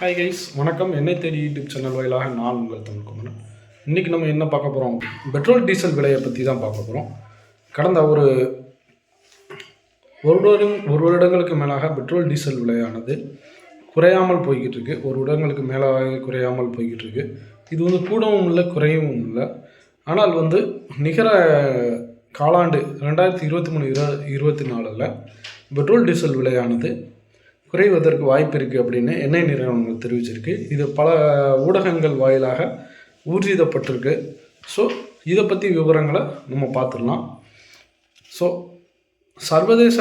Hi guys வணக்கம். என்னை தேடி யூடியூப் சேனல் வாயிலாக நான் உங்கள் தமிழ்குமரன் இன்றைக்கி நம்ம என்ன பார்க்க போகிறோம் பெட்ரோல் டீசல் விலையை பற்றி தான் பார்க்க போகிறோம் கடந்த ஒரு ஒரு வருடம் ஒரு வருடங்களுக்கு மேலாக பெட்ரோல் டீசல் விலையானது குறையாமல் போய்கிட்டு இருக்கு. ஒரு வருடங்களுக்கு மேலாக குறையாமல் போய்கிட்டு இருக்கு. இது வந்து கூடவும் இல்லை குறையவும் இல்லை. ஆனால் வந்து நிகர காலாண்டு ரெண்டாயிரத்தி இருபத்தி மூணு இரு இருபத்தி நாலில் பெட்ரோல் டீசல் விலையானது குறைவதற்கு வாய்ப்பு இருக்குது அப்படின்னு எண்ணெய் நிறுவனங்கள் தெரிவிச்சிருக்கு. இது பல ஊடகங்கள் வாயிலாக ஊர்ஜிதப்பட்டிருக்கு. ஸோ இதை பற்றி விவரங்களை நம்ம பார்த்துடலாம். ஸோ சர்வதேச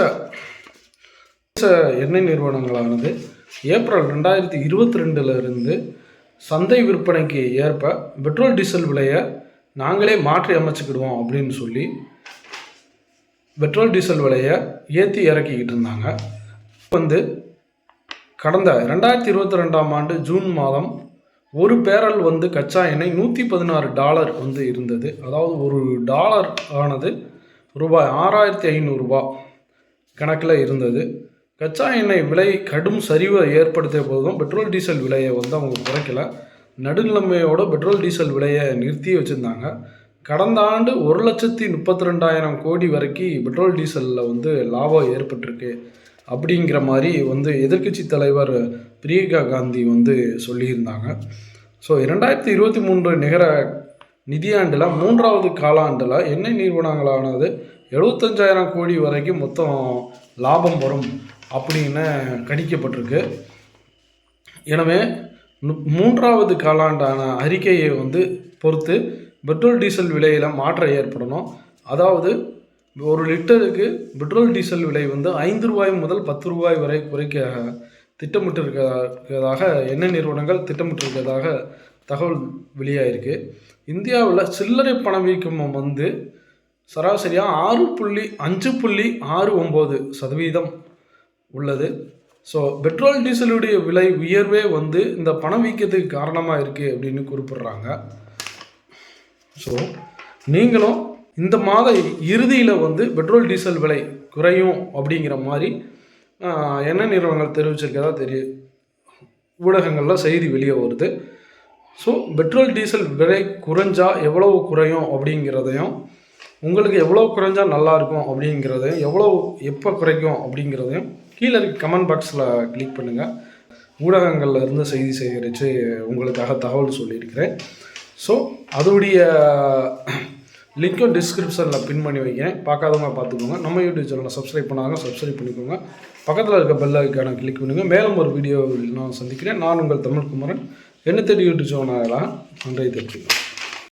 எண்ணெய் நிறுவனங்களானது ஏப்ரல் ரெண்டாயிரத்தி இருபத்தி ரெண்டுலேருந்து சந்தை விற்பனைக்கு ஏற்ப பெட்ரோல் டீசல் விலையை நாங்களே மாற்றி அமைச்சுக்கிடுவோம் அப்படின்னு சொல்லி பெட்ரோல் டீசல் விலையை ஏற்றி இறக்கிக்கிட்டு இருந்தாங்க. வந்து கடந்த ரெண்டாயிரத்தி இருபத்தி ரெண்டாம் ஆண்டு ஜூன் மாதம் ஒரு பேரல் வந்து கச்சா எண்ணெய் நூற்றி பதினாறு டாலர் வந்து இருந்தது. அதாவது ஒரு டாலர் ஆனது ரூபாய் ஆறாயிரத்தி ஐநூறுரூபா கணக்கில் இருந்தது. கச்சா எண்ணெய் விலை கடும் சரிவை ஏற்படுத்திய போதும் பெட்ரோல் டீசல் விலையை வந்து அவங்க குறைக்கல. நடுநிலைமையோட பெட்ரோல் டீசல் விலையை நிறுத்தி வச்சுருந்தாங்க. கடந்த ஆண்டு ஒரு லட்சத்தி முப்பத்தி ரெண்டாயிரம் கோடி வரைக்கும் பெட்ரோல் டீசலில் வந்து லாபம் ஏற்பட்டிருக்கு. அப்படிங்கிற மாதிரி வந்து எதிர்க்கட்சி தலைவர் பிரியங்கா காந்தி வந்து சொல்லியிருந்தாங்க. ஸோ இரண்டாயிரத்தி இருபத்தி மூன்று நிகர நிதியாண்டில் மூன்றாவது காலாண்டில் எண்ணெய் நிறுவனங்களானது எழுபத்தஞ்சாயிரம் கோடி வரைக்கும் மொத்தம் லாபம் வரும் அப்படின்னு கணிக்கப்பட்டிருக்கு. எனவே மூன்றாவது காலாண்டான அறிக்கையை வந்து பொறுத்து பெட்ரோல் டீசல் விலையில் மாற்றம் ஏற்படணும். அதாவது ஒரு லிட்டருக்கு பெட்ரோல் டீசல் விலை வந்து ஐந்து ரூபாய் முதல் பத்து ரூபாய் வரை குறைக்க திட்டமிட்டிருக்கிறதாக எண்ணெய் நிறுவனங்கள் திட்டமிட்டிருக்கிறதாக தகவல் வெளியாயிருக்கு. இந்தியாவில் சில்லறை பணவீக்கம் வந்து சராசரியாக ஆறு புள்ளி அஞ்சு புள்ளி ஆறு ஒம்பது சதவீதம் உள்ளது. ஸோ பெட்ரோல் டீசலுடைய விலை உயர்வே வந்து இந்த பணவீக்கத்துக்கு காரணமாக இருக்குது அப்படின்னு குறிப்பிட்றாங்க. ஸோ நீங்களும் இந்த மாத இறுதியில் வந்து பெட்ரோல் டீசல் விலை குறையும் அப்படிங்கிற மாதிரி எண்ணெய் நிறுவனங்கள் தெரிவிச்சிருக்கதா தெரிய ஊடகங்களில் செய்தி வெளியே வருது. ஸோ பெட்ரோல் டீசல் விலை குறைஞ்சா எவ்வளவு குறையும் அப்படிங்கிறதையும் உங்களுக்கு எவ்வளோ குறைஞ்சா நல்லாயிருக்கும் அப்படிங்கிறதையும் எவ்வளோ எப்போ குறைக்கும் அப்படிங்கிறதையும் கீழே இருக்க கமெண்ட் பாக்ஸில் கிளிக் பண்ணுங்கள் ஊடகங்களில் இருந்து செய்தி சேகரித்து உங்களுக்காக தகவல் சொல்லியிருக்கிறேன். ஸோ அதோடைய லிங்க்கும் டிஸ்கிரிப்ஷனில் பின் பண்ணி வைக்கிறேன். பார்க்காதவங்க பார்த்துக்கோங்க. நம்ம யூடியூப் சேனலை சப்ஸ்கிரைப் பண்ணாங்க சப்ஸ்கிரைப் பண்ணிக்கோங்க. பக்கத்தில் இருக்க பெல் ஐக்கான கிளிக் பண்ணுங்கள் மேலும் ஒரு வீடியோவில் நான் சந்திக்கிறேன். நான் உங்கள் தமிழ்குமரன் என்ன தேடி யூடியூப் சேனலாக நன்றை தெரிவிக்கிறேன்